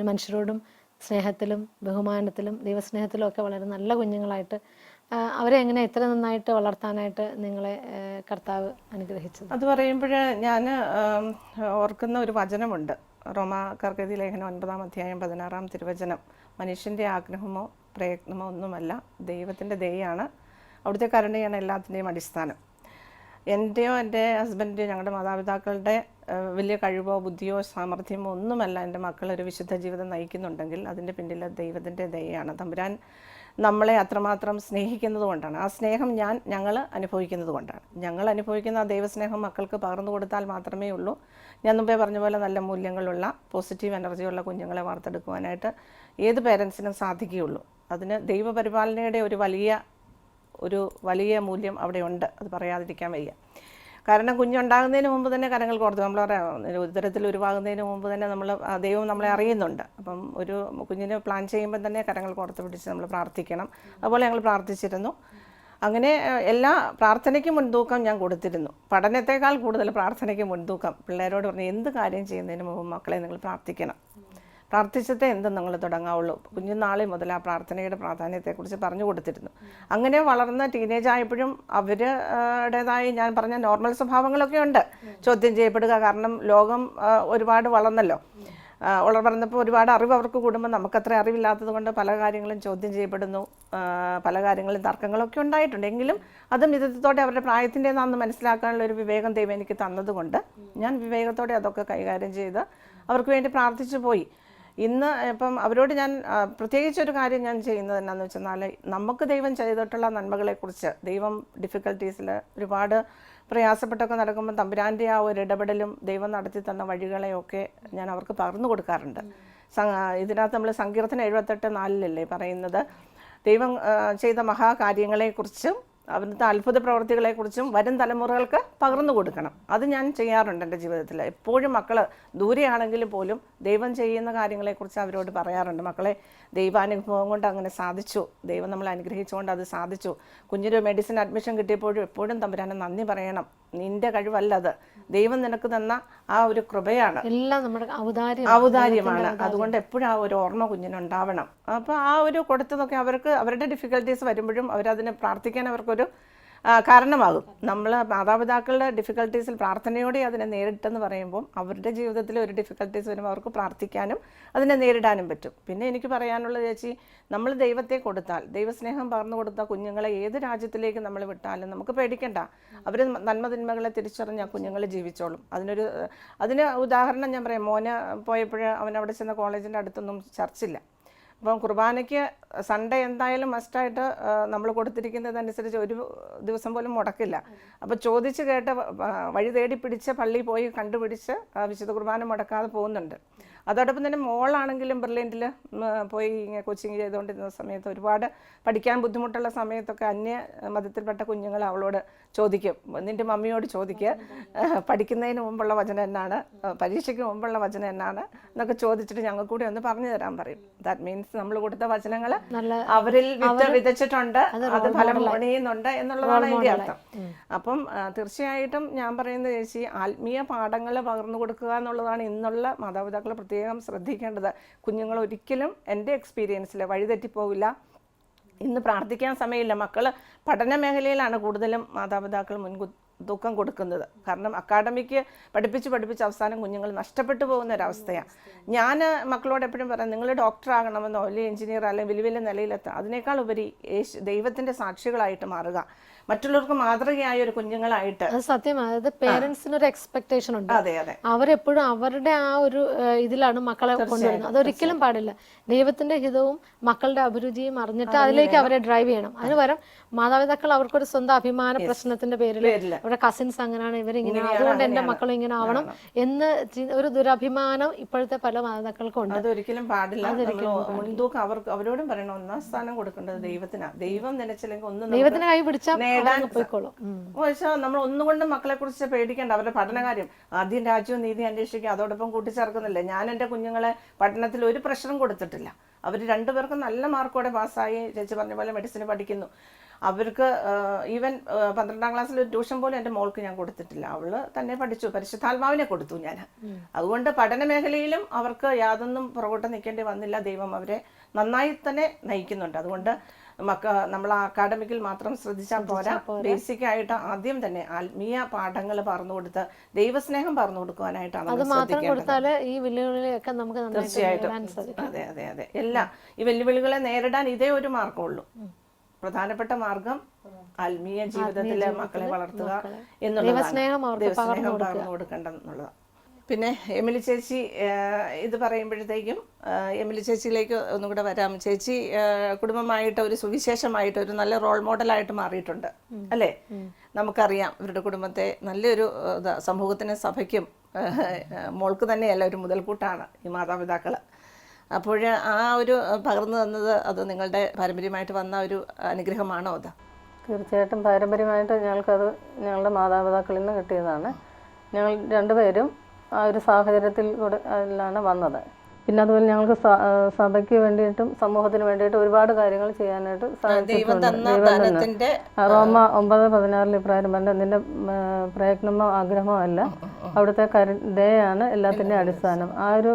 S2: മനുഷ്യരോടും സ്നേഹത്തിലും ബഹുമാനത്തിലും ദൈവസ്നേഹത്തിലും ഒക്കെ വളരെ നല്ല കുഞ്ഞുങ്ങളായിട്ട് അവരെ എങ്ങനെ ഇത്ര നന്നായിട്ട് വളർത്താനായിട്ട് നിങ്ങളെ കർത്താവ് അനുഗ്രഹിച്ചത്?
S1: അത് പറയുമ്പോൾ ഞാൻ ഓർക്കുന്ന ഒരു വചനമുണ്ട്. റോമാകർഗതി ലേഖനം ഒൻപതാം അധ്യായം പതിനാറാം തിരുവചനം. മനുഷ്യന്റെ ആഗ്രഹമോ പ്രയത്നമോ ഒന്നുമല്ല ദൈവത്തിന്റെ ദയാണ് അവിടുത്തെ കരുണയാണ് എല്ലാത്തിന്റെയും അടിസ്ഥാനം. എന്റെയോ എന്റെ ഹസ്ബൻഡിന്റെയോ ഞങ്ങളുടെ മാതാപിതാക്കളുടെ വലിയ കഴിവോ ബുദ്ധിയോ സാമർഥ്യമോ ഒന്നുമല്ല എന്റെ മക്കൾ ഒരു വിശുദ്ധ ജീവിതം നയിക്കുന്നുണ്ടെങ്കിൽ അതിന്റെ പിന്നിൽ ദൈവത്തിന്റെ ദയയാണ്. തമ്പുരാൻ നമ്മളെ അത്രമാത്രം സ്നേഹിക്കുന്നത് കൊണ്ടാണ്. ആ സ്നേഹം ഞാൻ ഞങ്ങൾ അനുഭവിക്കുന്നത് കൊണ്ടാണ്. ഞങ്ങൾ അനുഭവിക്കുന്ന ആ ദൈവസ്നേഹം മക്കൾക്ക് പകർന്നു കൊടുത്താൽ മാത്രമേ ഉള്ളൂ. ഞാൻ മുമ്പേ പറഞ്ഞ പോലെ നല്ല മൂല്യങ്ങളുള്ള പോസിറ്റീവ് എനർജിയുള്ള കുഞ്ഞുങ്ങളെ വാർത്തെടുക്കുവാനായിട്ട് ഏത് പേരൻസിനും സാധിക്കുകയുള്ളൂ. അതിന് ദൈവപരിപാലനയുടെ ഒരു വലിയ ഒരു വലിയ മൂല്യം അവിടെ ഉണ്ട്. അത് പറയാതിരിക്കാൻ വയ്യ. കാരണം കുഞ്ഞുണ്ടാകുന്നതിന് മുമ്പ് തന്നെ കരങ്ങൾ കോർത്തു. നമ്മൾ പറയാം ഉത്തരത്തിൽ ഉരുവാകുന്നതിന് മുമ്പ് തന്നെ നമ്മൾ ദൈവം നമ്മളെ അറിയുന്നുണ്ട്. അപ്പം ഒരു കുഞ്ഞിന് പ്ലാൻ ചെയ്യുമ്പോൾ തന്നെ കരങ്ങൾ കോർത്ത് പിടിച്ച് നമ്മൾ പ്രാർത്ഥിക്കണം. അതുപോലെ ഞങ്ങൾ പ്രാർത്ഥിച്ചിരുന്നു. അങ്ങനെ എല്ലാ പ്രാർത്ഥനയ്ക്ക് മുൻതൂക്കം ഞാൻ കൊടുത്തിരുന്നു. പഠനത്തെക്കാൾ കൂടുതൽ പ്രാർത്ഥനയ്ക്ക് മുൻതൂക്കം. പിള്ളേരോട് പറഞ്ഞു എന്ത് കാര്യം ചെയ്യുന്നതിന് മുമ്പ് മക്കളെ നിങ്ങൾ പ്രാർത്ഥിക്കണം. പ്രാർത്ഥിച്ചിട്ടേ എന്തും നിങ്ങൾ തുടങ്ങാവുള്ളൂ. കുഞ്ഞുനാളെ മുതൽ ആ പ്രാർത്ഥനയുടെ പ്രാധാന്യത്തെക്കുറിച്ച് പറഞ്ഞു കൊടുത്തിരുന്നു. അങ്ങനെ വളർന്ന ടീനേജ് ആയപ്പോഴും അവരുടേതായി ഞാൻ പറഞ്ഞ നോർമൽ സ്വഭാവങ്ങളൊക്കെ ഉണ്ട്. ചോദ്യം ചെയ്യപ്പെടുക. കാരണം ലോകം ഒരുപാട് വളർന്നല്ലോ. വളർന്നപ്പോൾ ഒരുപാട് അറിവ് അവർക്ക് കൂടുമ്പോൾ നമുക്കത്ര അറിവില്ലാത്തത് കൊണ്ട് പല കാര്യങ്ങളും ചോദ്യം ചെയ്യപ്പെടുന്നു. പല കാര്യങ്ങളും തർക്കങ്ങളൊക്കെ ഉണ്ടായിട്ടുണ്ട്. എങ്കിലും അതും വിധത്തോടെ അവരുടെ പ്രായത്തിന്റെതാണെന്ന് മനസ്സിലാക്കാനുള്ള ഒരു വിവേകം ദൈവം എനിക്ക് തന്നതുകൊണ്ട് ഞാൻ വിവേകത്തോടെ അതൊക്കെ കൈകാര്യം ചെയ്ത് അവർക്ക് വേണ്ടി പ്രാർത്ഥിച്ചു പോയി. ഇന്ന് ഇപ്പം അവരോട് ഞാൻ പ്രത്യേകിച്ച് ഒരു കാര്യം ഞാൻ ചെയ്യുന്നത് എന്നാന്ന് വെച്ചെന്നാൽ നമുക്ക് ദൈവം ചെയ്തിട്ടുള്ള നന്മകളെക്കുറിച്ച് ദൈവം ഡിഫിക്കൽട്ടീസിൽ ഒരുപാട് പ്രയാസപ്പെട്ടൊക്കെ നടക്കുമ്പോൾ തമ്പുരാന്റെ ആ ഒരു ഇടപെടലും ദൈവം നടത്തി തന്ന വഴികളെയൊക്കെ ഞാൻ അവർക്ക് പകർന്നു കൊടുക്കാറുണ്ട്. ഇതിനകത്ത് നമ്മൾ സങ്കീർത്തനം എഴുപത്തെട്ട് നാലിലല്ലേ പറയുന്നത്? ദൈവം ചെയ്ത മഹാകാര്യങ്ങളെക്കുറിച്ചും അവിടുത്തെ അത്ഭുത പ്രവർത്തികളെക്കുറിച്ചും വരും തലമുറകൾക്ക് പകർന്നു കൊടുക്കണം. അത് ഞാൻ ചെയ്യാറുണ്ട് എന്റെ ജീവിതത്തിൽ. എപ്പോഴും മക്കൾ ദൂരെയാണെങ്കിലും പോലും ദൈവം ചെയ്യുന്ന കാര്യങ്ങളെക്കുറിച്ച് അവരോട് പറയാറുണ്ട്. മക്കളെ ദൈവാനുഭവം കൊണ്ട് അങ്ങനെ സാധിച്ചു. ദൈവം നമ്മൾ അനുഗ്രഹിച്ചുകൊണ്ട് അത് സാധിച്ചു. കുഞ്ഞിന് മെഡിസിൻ അഡ്മിഷൻ കിട്ടിയപ്പോഴും എപ്പോഴും തമ്പുരാനെ നന്ദി പറയണം. നിന്റെ കഴിവല്ല അത് ദൈവം നിനക്ക് തന്ന ആ ഒരു കൃപയാണ്.
S2: എല്ലാം നമ്മുടെ ഔദാര്യം.
S1: ഔദാര്യമാണ്. അതുകൊണ്ട് എപ്പോഴും ആ ഒരു ഓർമ്മ കുഞ്ഞിനുണ്ടാവണം. അപ്പോൾ ആ ഒരു കൊടുത്തതൊക്കെ അവർക്ക് അവരുടെ ഡിഫിക്കൽട്ടീസ് വരുമ്പോഴും അവരതിനെ പ്രാർത്ഥിക്കാൻ അവർക്കൊരു കാരണമാകും. നമ്മൾ മാതാപിതാക്കളുടെ ഡിഫിക്കൽട്ടീസിൽ പ്രാർത്ഥനയോടെ അതിനെ നേരിട്ടെന്ന് പറയുമ്പോൾ അവരുടെ ജീവിതത്തിൽ ഒരു ഡിഫിക്കൽട്ടീസ് വരുമ്പോൾ അവർക്ക് പ്രാർത്ഥിക്കാനും അതിനെ നേരിടാനും പറ്റും. പിന്നെ എനിക്ക് പറയാനുള്ളത് ചേച്ചി നമ്മൾ ദൈവത്തെ കൊടുത്താൽ ദൈവസ്നേഹം പകർന്നു കൊടുത്ത കുഞ്ഞുങ്ങളെ ഏത് രാജ്യത്തിലേക്ക് നമ്മൾ വിട്ടാലും നമുക്ക് പേടിക്കണ്ട. അവർ നന്മതിന്മകളെ തിരിച്ചറിഞ്ഞ കുഞ്ഞുങ്ങൾ ജീവിച്ചോളും. അതിനൊരു അതിന് ഉദാഹരണം ഞാൻ പറയാം. മോന് പോയപ്പോൾ അവൻ അവിടെ ചെന്ന കോളേജിന്റെ അടുത്തൊന്നും ചർച്ചില്ല. അപ്പം കുർബാനയ്ക്ക് സൺഡേ എന്തായാലും മസ്റ്റായിട്ട് നമ്മൾ കൊടുത്തിരിക്കുന്നതനുസരിച്ച് ഒരു ദിവസം പോലും മുടക്കില്ല. അപ്പോൾ ചോദിച്ച് കേട്ട് വഴി തേടി പിടിച്ച് പള്ളിയിൽ പോയി കണ്ടുപിടിച്ച് വിശുദ്ധ കുർബാന മുടക്കാതെ പോകുന്നുണ്ട്. അതോടൊപ്പം തന്നെ മോളാണെങ്കിലും ബെർലിനിൽ പോയി ഇങ്ങനെ കോച്ചിങ് ചെയ്തുകൊണ്ടിരുന്ന സമയത്ത് ഒരുപാട് പഠിക്കാൻ ബുദ്ധിമുട്ടുള്ള സമയത്തൊക്കെ അന്യ മതത്തിൽപ്പെട്ട കുഞ്ഞുങ്ങൾ അവളോട് ചോദിക്കും. നിന്റെ മമ്മിയോട് ചോദിക്കുക പഠിക്കുന്നതിന് മുമ്പുള്ള വചനം എന്നാണ് പരീക്ഷയ്ക്ക് മുമ്പുള്ള വചനം എന്നാണ് എന്നൊക്കെ ചോദിച്ചിട്ട് ഞങ്ങൾക്ക് കൂടി ഒന്ന് പറഞ്ഞു തരാൻ പറയും. ദാറ്റ് മീൻസ് നമ്മൾ കൊടുത്ത വചനങ്ങൾ അവരിൽ വിത്ത് വിതച്ചിട്ടുണ്ട് അത് ഫലം പണിയുന്നുണ്ട് എന്നുള്ളതാണ് അതിന്റെ അർത്ഥം. അപ്പം തീർച്ചയായിട്ടും ഞാൻ പറയുന്നത് ചേച്ചി ആത്മീയ പാഠങ്ങൾ പകർന്നു കൊടുക്കുക എന്നുള്ളതാണ് ഇന്നുള്ള മാതാപിതാക്കൾ പ്രത്യേകം ശ്രദ്ധിക്കേണ്ടത് കുഞ്ഞുങ്ങൾ ഒരിക്കലും എന്റെ എക്സ്പീരിയൻസിൽ വഴിതെറ്റിപ്പോവില്ല. ഇന്ന് പ്രാർത്ഥിക്കാൻ സമയമില്ല. മക്കൾ പഠന മേഖലയിലാണ് കൂടുതലും മാതാപിതാക്കൾ മുൻകു ദുഃഖം കൊടുക്കുന്നത്. കാരണം അക്കാഡമിക്ക് പഠിപ്പിച്ച് പഠിപ്പിച്ച് അവസാനം കുഞ്ഞുങ്ങൾ നഷ്ടപ്പെട്ടു പോകുന്ന ഒരവസ്ഥയാണ്. ഞാൻ മക്കളോട് എപ്പോഴും പറയാം നിങ്ങൾ ഡോക്ടർ ആകണമെന്നോ അല്ലെങ്കിൽ എഞ്ചിനീയർ അല്ലെങ്കിൽ വലിയ വലിയ നിലയിലെത്താം അതിനേക്കാൾ ഉപരി ദൈവത്തിന്റെ സാക്ഷികളായിട്ട് മാറുക. മറ്റുള്ളവർക്ക് മാതൃകയായ ഒരു കുഞ്ഞുങ്ങളായിട്ട്
S2: അത് സത്യം. അതായത് പേരൻസിന് ഒരു എക്സ്പെക്ടേഷൻ ഉണ്ട്.
S1: അതെ അതെ.
S2: അവരെപ്പോഴും അവരുടെ ആ ഒരു ഇതിലാണ് മക്കളെ കൊണ്ടുവരുന്നത്. അതൊരിക്കലും പാടില്ല. ദൈവത്തിന്റെ ഹിതവും മക്കളുടെ അഭിരുചിയും അറിഞ്ഞിട്ട് അതിലേക്ക് അവരെ ഡ്രൈവ് ചെയ്യണം. അതിന് പകരം മാതാപിതാക്കൾ അവർക്കൊരു സ്വന്തം അഭിമാന പ്രശ്നത്തിന്റെ പേരിൽ. അവരുടെ കസിൻസ് അങ്ങനെയാണ് ഇവരിങ്ങനെ അതുകൊണ്ട് എന്റെ
S1: മക്കൾ
S2: മക്കളും ഇങ്ങനെ ആവണം എന്ന് ഒരു ദുരഭിമാനം ഇപ്പോഴത്തെ പല മാതാപിതാക്കൾക്കും ഉണ്ട്.
S1: അതൊരിക്കലും പാടില്ല. മുൻതൂക്കം അവർക്ക് അവരോടും പറയണം ഒന്നാം സ്ഥാനം കൊടുക്കേണ്ടത് ദൈവത്തിനാ. ദൈവം നിലച്ചില്ലെങ്കിൽ ഒന്നും
S2: ദൈവത്തിന് കൈ പിടിച്ചാൽ
S1: നേടാൻ പക്ഷേ നമ്മൾ ഒന്നുകൊണ്ടും മക്കളെ കുറിച്ച് പേടിക്കേണ്ട. അവരുടെ പഠനകാര്യം. ആദ്യം രാജ്യവും നീതി അന്വേഷിക്കുക. അതോടൊപ്പം കൂട്ടിച്ചേർക്കുന്നില്ല? ഞാൻ എന്റെ കുഞ്ഞുങ്ങളെ പഠനത്തിൽ ഒരു പ്രശ്നം കൊടുത്തിട്ടില്ല. അവർ രണ്ടുപേർക്കും നല്ല മാർക്കോടെ പാസ്സായി. ചേച്ചി പറഞ്ഞ പോലെ മെഡിസിന് പഠിക്കുന്നു. അവർക്ക് ഈവൻ പന്ത്രണ്ടാം ക്ലാസ്സിൽ ഒരു ട്യൂഷൻ പോലും എന്റെ മോൾക്ക് ഞാൻ കൊടുത്തിട്ടില്ല. അവൾ തന്നെ പഠിച്ചു. പരിശുദ്ധാത്മാവിനെ കൊടുത്തു ഞാൻ. അതുകൊണ്ട് പഠന മേഖലയിലും അവർക്ക് യാതൊന്നും പുറകോട്ട് നിൽക്കേണ്ടി വന്നില്ല. ദൈവം അവരെ നന്നായി തന്നെ നയിക്കുന്നുണ്ട്. അതുകൊണ്ട് മക്ക നമ്മൾ അക്കാഡമിക്കിൽ മാത്രം ശ്രദ്ധിച്ചാൽ പോരാ. ബേസിക് ആയിട്ട് ആദ്യം തന്നെ ആത്മീയ പാഠങ്ങൾ പറഞ്ഞു കൊടുത്ത് ദൈവസ്നേഹം പറഞ്ഞു കൊടുക്കുവാനായിട്ടാണ്
S2: അത് മാത്രം കൊടുത്താൽ ഈ വെല്ലുവിളികളൊക്കെ നമുക്ക്
S1: തീർച്ചയായിട്ടും. അതെ അതെ അതെ. എല്ലാം ഈ വെല്ലുവിളികളെ നേരിടാൻ ഇതേ ഒരു മാർഗമുള്ളൂ പ്രധാനപ്പെട്ട മാർഗം ആത്മീയ ജീവിതത്തിലെ മക്കളെ വളർത്തുക എന്നുള്ളതാണ്.
S2: ദൈവസ്നേഹം
S1: പറഞ്ഞു കൊടുക്കേണ്ടതെന്നുള്ളതാണ്. പിന്നെ എമിലി ചേച്ചി ഇത് പറയുമ്പോഴത്തേക്കും എമിലി ചേച്ചിയിലേക്ക് ഒന്നും കൂടെ വരാം. ചേച്ചി കുടുംബമായിട്ട് ഒരു സുവിശേഷമായിട്ട് ഒരു നല്ല റോൾ മോഡലായിട്ട് മാറിയിട്ടുണ്ട്. അല്ലേ? നമുക്കറിയാം ഇവരുടെ കുടുംബത്തെ നല്ലൊരു സമൂഹത്തിന് സഭയ്ക്കും മോൾക്ക് തന്നെയല്ല ഒരു മുതൽക്കൂട്ടാണ് ഈ മാതാപിതാക്കൾ അപ്പോൾ ആ ഒരു പകർന്നു തന്നത് അത് നിങ്ങളുടെ പാരമ്പര്യമായിട്ട് വന്ന ഒരു അനുഗ്രഹമാണോ അത്?
S3: തീർച്ചയായിട്ടും പാരമ്പര്യമായിട്ട് ഞങ്ങൾക്കത് ഞങ്ങളുടെ മാതാപിതാക്കളിൽ നിന്ന് കിട്ടിയതാണ്. ഞങ്ങൾ രണ്ടുപേരും ആ ഒരു സാഹചര്യത്തിൽ കൂടെ അതിലാണ് വന്നത്. പിന്നെ അതുപോലെ ഞങ്ങൾക്ക് സഭയ്ക്ക് വേണ്ടിയിട്ടും സമൂഹത്തിന് വേണ്ടിയിട്ടും ഒരുപാട് കാര്യങ്ങൾ ചെയ്യാനായിട്ട് സാധിച്ചിട്ടുണ്ട്. റോമ ഒമ്പത് പതിനാറിൽ ഇപ്രകാരം പറഞ്ഞ നിന്റെ പ്രയത്നമോ ആഗ്രഹമോ അല്ല. അവിടുത്തെ കരു ദയാണ് എല്ലാത്തിന്റെയും അടിസ്ഥാനം. ആ ഒരു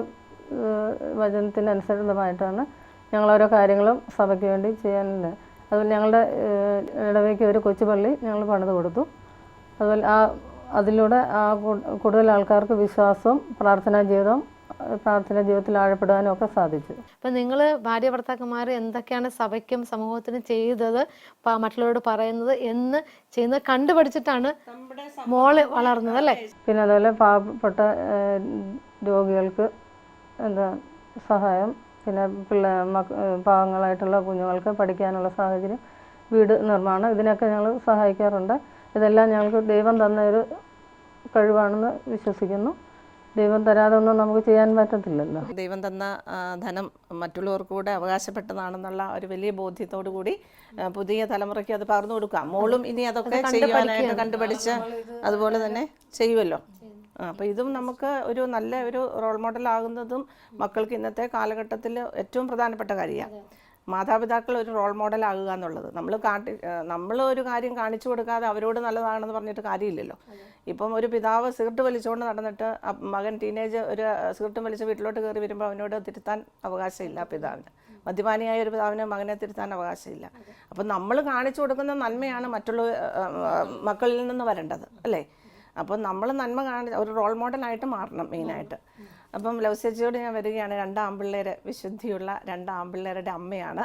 S3: ഏഹ്, വചനത്തിന് അനുസൃതമായിട്ടാണ് ഞങ്ങൾ ഓരോ കാര്യങ്ങളും സഭയ്ക്ക് വേണ്ടി ചെയ്യാനുണ്ട്. അതുപോലെ ഞങ്ങളുടെ ഇടവേക്ക് ഒരു കൊച്ചുപള്ളി ഞങ്ങൾ പണിത് കൊടുത്തു. അതുപോലെ ആ അതിലൂടെ ആ കൂടുതൽ ആൾക്കാർക്ക് വിശ്വാസവും പ്രാർത്ഥനാ ജീവിതം പ്രാർത്ഥന ജീവിതത്തിൽ ആഴപ്പെടാനും ഒക്കെ സാധിച്ചു.
S2: അപ്പൊ നിങ്ങൾ ഭാര്യ ഭർത്താക്കന്മാർ എന്തൊക്കെയാണ് സഭയ്ക്കും സമൂഹത്തിനും ചെയ്തത് മറ്റുള്ളവരോട് പറയുന്നത് എന്ന് ചെയ്യുന്നത് കണ്ടുപഠിച്ചിട്ടാണ് മോൾ വളർന്നത് അല്ലേ?
S3: പിന്നെ അതുപോലെ പാവപ്പെട്ട രോഗികൾക്ക് എന്താ സഹായം പിന്നെ പിള്ളേ പാവങ്ങളായിട്ടുള്ള കുഞ്ഞുങ്ങൾക്ക് പഠിക്കാനുള്ള സാഹചര്യം വീട് നിർമ്മാണം ഇതിനൊക്കെ ഞങ്ങൾ സഹായിക്കാറുണ്ട്. ഇതെല്ലാം ഞങ്ങൾക്ക് ദൈവം തന്ന ഒരു കഴിവാണെന്ന് വിശ്വസിക്കുന്നു. ദൈവം തരാതെ ഒന്നും നമുക്ക് ചെയ്യാൻ പറ്റത്തില്ലല്ലോ.
S1: ദൈവം തന്ന ധനം മറ്റുള്ളവർക്ക് കൂടെ അവകാശപ്പെട്ടതാണെന്നുള്ള ഒരു വലിയ ബോധ്യത്തോടു കൂടി പുതിയ തലമുറയ്ക്ക് അത് പറഞ്ഞു കൊടുക്കാം. മോളും ഇനി അതൊക്കെ ചെയ്യുവാനായിട്ട് കണ്ടുപഠിച്ച് അതുപോലെ തന്നെ ചെയ്യുമല്ലോ അപ്പോൾ ഇതും നമുക്ക് ഒരു നല്ല ഒരു റോൾ മോഡൽ ആകുന്നതും മക്കൾക്ക് ഇന്നത്തെ കാലഘട്ടത്തിൽ ഏറ്റവും പ്രധാനപ്പെട്ട കാര്യമാണ്. മാതാപിതാക്കൾ ഒരു റോൾ മോഡൽ ആകുക എന്നുള്ളത്. നമ്മൾ കാട്ടി നമ്മൾ ഒരു കാര്യം കാണിച്ചു കൊടുക്കാതെ അവരോട് നല്ലതാണെന്ന് പറഞ്ഞിട്ട് കാര്യമില്ലല്ലോ. ഇപ്പം ഒരു പിതാവ് സിഗരറ്റ് വലിച്ചുകൊണ്ട് നടന്നിട്ട് മകൻ ടീനേജ് ഒരു സിഗരറ്റും വലിച്ച് വീട്ടിലോട്ട് കയറി വരുമ്പോൾ അവനോട് തിരുത്താൻ അവകാശമില്ല പിതാവിന്. മദ്യപാനിയായ ഒരു പിതാവിന് മകനെ തിരുത്താൻ അവകാശമില്ല. അപ്പം നമ്മൾ കാണിച്ചു കൊടുക്കുന്ന നന്മയാണ് മറ്റുള്ള മക്കളിൽ നിന്ന് വരേണ്ടത്. അല്ലേ? അപ്പം നമ്മൾ നന്മ കാണി ഒരു റോൾ മോഡലായിട്ട് മാറണം മെയിനായിട്ട് അപ്പം ലവ്സേച്ചിയോട് ഞാൻ വരികയാണ്. രണ്ട് ആമ്പിള്ളേർ വിശുദ്ധിയുള്ള രണ്ട് ആമ്പിള്ളേരുടെ അമ്മയാണ്.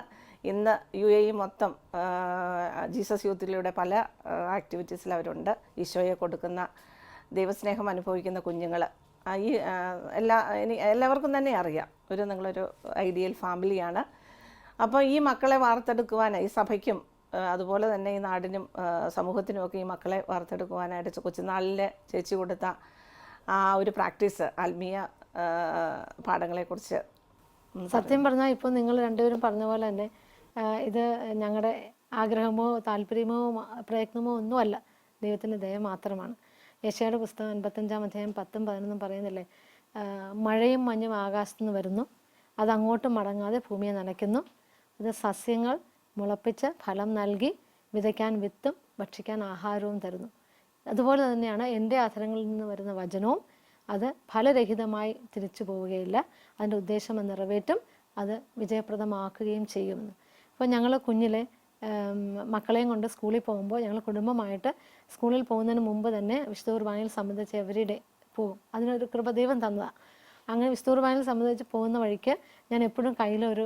S1: ഇന്ന് യു എ മൊത്തം ജീസസ് യൂത്തിലൂടെ പല ആക്ടിവിറ്റീസിൽ അവരുണ്ട്. ഈശോയെ കൊടുക്കുന്ന ദൈവസ്നേഹം അനുഭവിക്കുന്ന കുഞ്ഞുങ്ങൾ. ഈ എല്ലാ ഇനി എല്ലാവർക്കും തന്നെ അറിയാം. ഒരു നിങ്ങളൊരു ഐഡിയൽ ഫാമിലിയാണ്. അപ്പോൾ ഈ മക്കളെ വാർത്തെടുക്കുവാൻ ഈ സഭയ്ക്കും അതുപോലെ തന്നെ ഈ നാടിനും സമൂഹത്തിനും സമൂഹത്തിനുമൊക്കെ ഈ മക്കളെ വാർത്തെടുക്കുവാനായിട്ട് കൊച്ചുനാളിലെ ചേച്ചി കൊടുത്ത ആ ഒരു പ്രാക്ടീസ് ആത്മീയ പാഠങ്ങളെക്കുറിച്ച്
S2: സത്യം പറഞ്ഞാൽ ഇപ്പോൾ നിങ്ങൾ രണ്ടുപേരും പറഞ്ഞ പോലെ തന്നെ ഇത് ഞങ്ങളുടെ ആഗ്രഹമോ താല്പര്യമോ പ്രയത്നമോ ഒന്നുമല്ല. ദൈവത്തിന്റെ ദയ മാത്രമാണ്. യേശയുടെ പുസ്തകം അൻപത്തഞ്ചാം അധ്യായം പത്തും പതിനൊന്നും പറയുന്നില്ലേ മഴയും മഞ്ഞും ആകാശത്തു നിന്ന് വരുന്നു. അത് അങ്ങോട്ട് മടങ്ങാതെ ഭൂമിയെ നനയ്ക്കുന്നു. അത് സസ്യങ്ങൾ മുളപ്പിച്ച് ഫലം നൽകി വിതയ്ക്കാൻ വിത്തും ഭക്ഷിക്കാൻ ആഹാരവും തരുന്നു. അതുപോലെ തന്നെയാണ് എന്റെ അധരങ്ങളിൽ നിന്ന് വരുന്ന വചനവും അത് ഫലരഹിതമായി തിരിച്ചു പോവുകയില്ല. അതിന്റെ ഉദ്ദേശം നിറവേറ്റും അത് വിജയപ്രദമാക്കുകയും ചെയ്യുമെന്ന് അപ്പോൾ ഞങ്ങൾ കുഞ്ഞിലെ മക്കളെയും കൊണ്ട് സ്കൂളിൽ പോകുമ്പോൾ ഞങ്ങൾ കുടുംബമായിട്ട് സ്കൂളിൽ പോകുന്നതിന് മുമ്പ് തന്നെ വിശുദ്ധ കുർബാനയിൽ സംബന്ധിച്ച് എവരിഡേ പോകും. അതിനൊരു കൃപദൈവം തന്നതാണ് അങ്ങനെ വിശുദ്ധ കുർബാനയിൽ സംബന്ധിച്ച് പോകുന്ന വഴിക്ക് ഞാൻ എപ്പോഴും കയ്യിലൊരു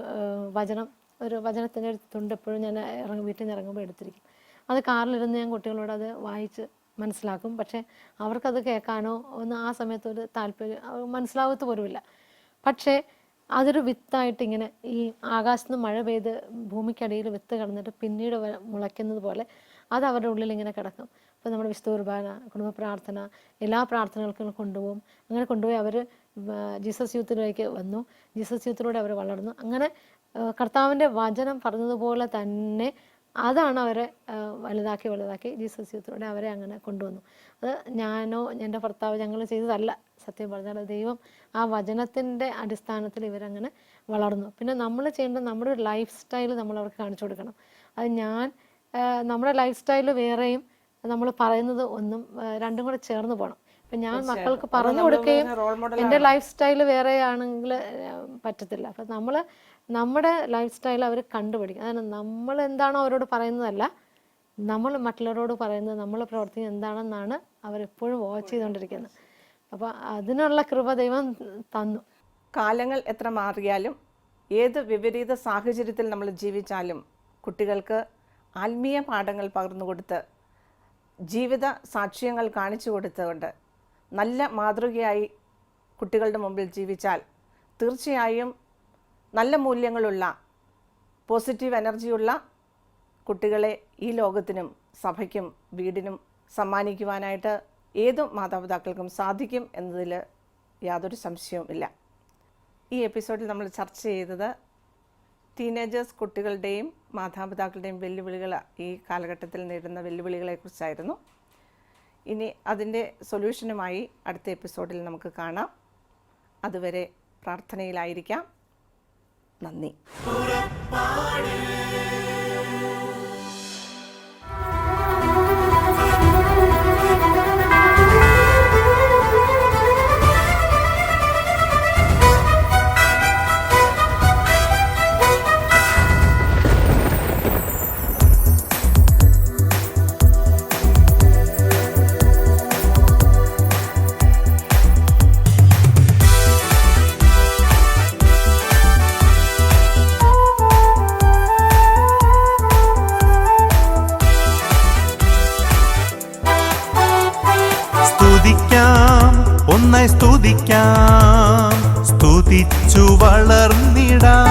S2: വചനം ഒരു വചനത്തിന്റെ ഒരു തുണ്ട് എപ്പോഴും ഞാൻ ഇറങ്ങി വീട്ടിൽ നിന്ന് ഇറങ്ങുമ്പോൾ എടുത്തിരിക്കും. അത് കാറിലിരുന്ന് ഞാൻ കുട്ടികളോട് അത് വായിച്ച് മനസ്സിലാക്കും. പക്ഷേ അവർക്കത് കേൾക്കാനോ ഒന്നും ആ സമയത്ത് ഒരു താല്പര്യം മനസ്സിലാകത്ത് പോലുമില്ല. പക്ഷേ അതൊരു വിത്തായിട്ട് ഇങ്ങനെ ഈ ആകാശത്ത് മഴ പെയ്ത് ഭൂമിക്കടിയിൽ വിത്ത് കിടന്നിട്ട് പിന്നീട് മുളയ്ക്കുന്നത് പോലെ അത് അവരുടെ ഉള്ളിൽ ഇങ്ങനെ കിടക്കും. അപ്പോൾ നമ്മുടെ വിശുദ്ധ കുർബാന കുടുംബ പ്രാർത്ഥന എല്ലാ പ്രാർത്ഥനകൾക്കും കൊണ്ടുപോകും. അങ്ങനെ കൊണ്ടുപോയി അവർ ജീസസ് യൂത്തിലേക്ക് വന്നു. ജീസസ് യൂത്തിലൂടെ അവർ വളർന്നു. അങ്ങനെ കർത്താവിന്റെ വചനം പറഞ്ഞതുപോലെ തന്നെ അതാണ് അവരെ വലുതാക്കി വലുതാക്കി ജീസസ് യൂത്തിലൂടെ അവരെ അങ്ങനെ കൊണ്ടുവന്നു. അത് ഞാനോ എന്റെ ഭർത്താവ് ഞങ്ങൾ ചെയ്തതല്ല. സത്യം പറഞ്ഞാൽ ദൈവം ആ വചനത്തിന്റെ അടിസ്ഥാനത്തിൽ ഇവരങ്ങനെ വളർന്നു. പിന്നെ നമ്മൾ ചെയ്യേണ്ട നമ്മുടെ ഒരു ലൈഫ് സ്റ്റൈൽ നമ്മൾ അവർക്ക് കാണിച്ചു കൊടുക്കണം. അത് ഞാൻ നമ്മുടെ ലൈഫ് സ്റ്റൈൽ വേറെയും നമ്മൾ പറയുന്നത് ഒന്നും രണ്ടും കൂടെ ചേർന്ന് പോകണം. ഇപ്പം ഞാൻ മക്കൾക്ക് പറഞ്ഞു കൊടുക്കുകയും എന്റെ ലൈഫ് സ്റ്റൈൽ വേറെയാണെങ്കിൽ പറ്റത്തില്ല. അപ്പം നമ്മൾ നമ്മുടെ ലൈഫ് സ്റ്റൈൽ അവർ കണ്ടുപിടിക്കും. അതാണ് നമ്മൾ എന്താണോ അവരോട് പറയുന്നതല്ല നമ്മൾ മറ്റുള്ളവരോട് പറയുന്നത് നമ്മൾ പ്രവർത്തിക്കുന്നത് എന്താണെന്നാണ് അവരെപ്പോഴും വാച്ച് ചെയ്തുകൊണ്ടിരിക്കുന്നത്. അപ്പോൾ അതിനുള്ള കൃപ ദൈവം തന്നു.
S1: കാലങ്ങൾ എത്ര മാറിയാലും ഏത് വിപരീത സാഹചര്യത്തിൽ നമ്മൾ ജീവിച്ചാലും കുട്ടികൾക്ക് ആത്മീയ പാഠങ്ങൾ പകർന്നു കൊടുത്ത് ജീവിത സാക്ഷ്യങ്ങൾ കാണിച്ചു കൊടുത്തുകൊണ്ട് നല്ല മാതൃകയായി കുട്ടികളുടെ മുമ്പിൽ ജീവിച്ചാൽ തീർച്ചയായും നല്ല മൂല്യങ്ങളുള്ള പോസിറ്റീവ് എനർജിയുള്ള കുട്ടികളെ ഈ ലോകത്തിനും സഭയ്ക്കും വീടിനും സമ്മാനിക്കുവാനായിട്ട് ഏത് മാതാപിതാക്കൾക്കും സാധിക്കും എന്നതിൽ യാതൊരു സംശയവുമില്ല ഈ എപ്പിസോഡിൽ നമ്മൾ ചർച്ച ചെയ്തത് ടീനേജേഴ്സ് കുട്ടികളുടെയും മാതാപിതാക്കളുടെയും വെല്ലുവിളികൾ ഈ കാലഘട്ടത്തിൽ നേരിടുന്ന വെല്ലുവിളികളെക്കുറിച്ചായിരുന്നു. ഇനി അതിന്റെ സൊല്യൂഷനുമായി അടുത്ത എപ്പിസോഡിൽ നമുക്ക് കാണാം. അതുവരെ പ്രാർത്ഥനയിലായിരിക്കാം. നന്ദി.
S4: ഒന്നായി സ്തുതിക്കാം. സ്തുതിച്ചു വളർന്നിടാം.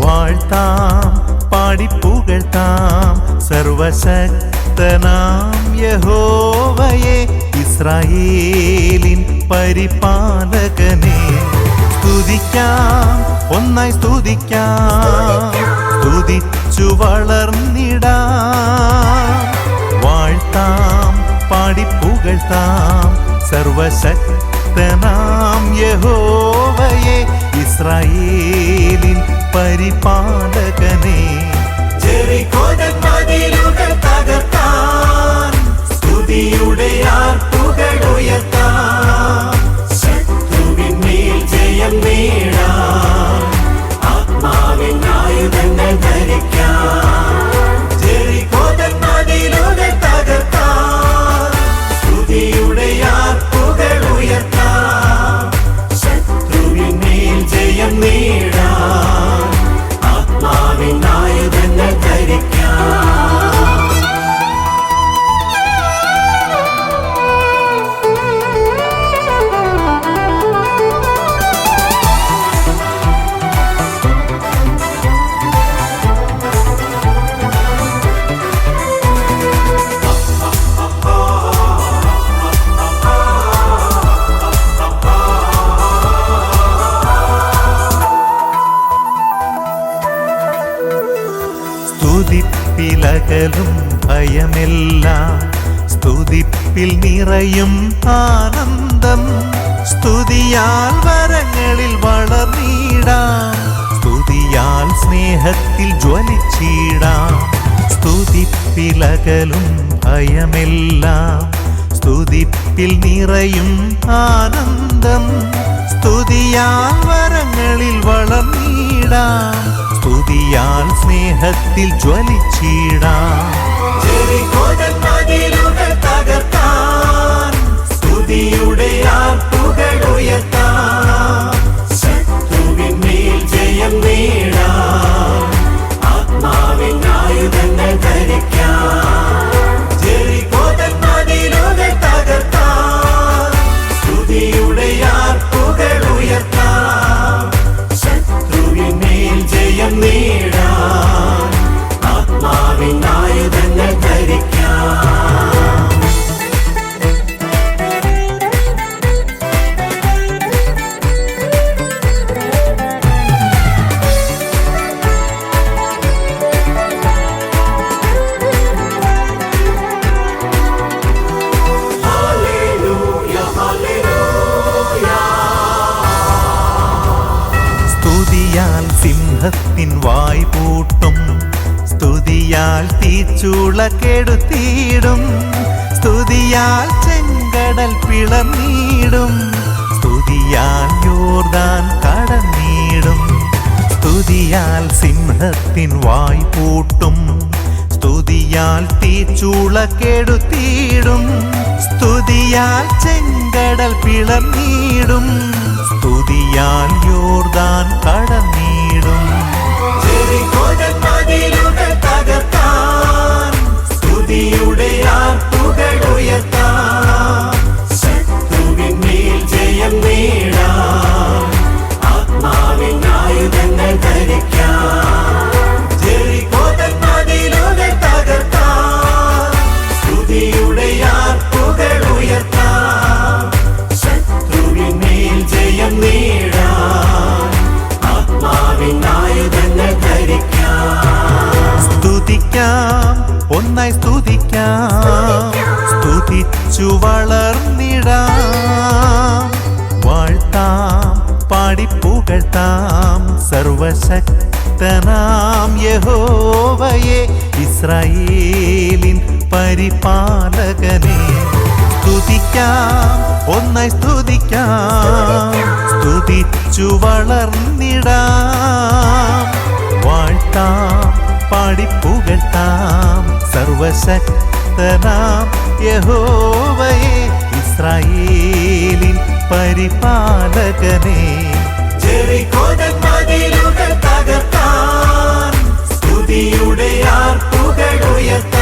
S4: വാഴ്ത്താം പാടിപ്പുകഴ്ത്താം. സർവശക്തനാം യഹോവയെ ഇസ്രായേലിൻ പരിപാലകനെ. സ്തുതിക്കാം ഒന്നായി സ്തുതിക്കാം. സ്തുതിച്ചു വളർന്നിടാം. വാഴ്ത്താം പാടിപ്പുകഴ്ത്താം. സർവശക്തനാം യഹോവയെ ഇസ്രായേലിൻ പരിപാലകനെ. ചെറിക്കോടൻ മതിലുകൾ തകർത്താൻ സ്തുതിയുടെ ആർപ്പുകൾ ഉയർത്താം സ്തുതിയാൽ വരങ്ങളിൽ വളർന്നിടാം സ്തുതിയാൽ സ്നേഹത്തിൽ ജ്വലിച്ചിടാം. സ്തുതിപ്പിലകലും ഭയമെല്ലാം. സ്തുതിപ്പിൽ നിറയും ആനന്ദം. സ്തുതിയാൽ വരങ്ങളിൽ വളർന്നിടാം സ്തുതിയാൽ സ്നേഹത്തിൽ ജ്വലിച്ചിടാം. ജെറിക്കോതൻ മതിലുകൾ ഉയർത്താം. ശത്രുവിന്മേൽ ജയം നേടാം. ആത്മാവിൻ ആയുധങ്ങൾ ധരിക്കാം. പരിപാലകനെ സ്തുതിക്കാം ഒന്നായി സ്തുതിക്കാം സ്തുതിച്ചു വളർന്നിടാം. വാഴ്ത്താം പാടിപ്പുകട്ടാം സർവശക്തനാം യഹോവയെ ഇസ്രായേലിൻ പരിപാലകനെ ജെറിക്കോടൻ തകർത്താൻ സ്തുതിയുടെ ആർപ്പുകൾ ഉയർത്താൻ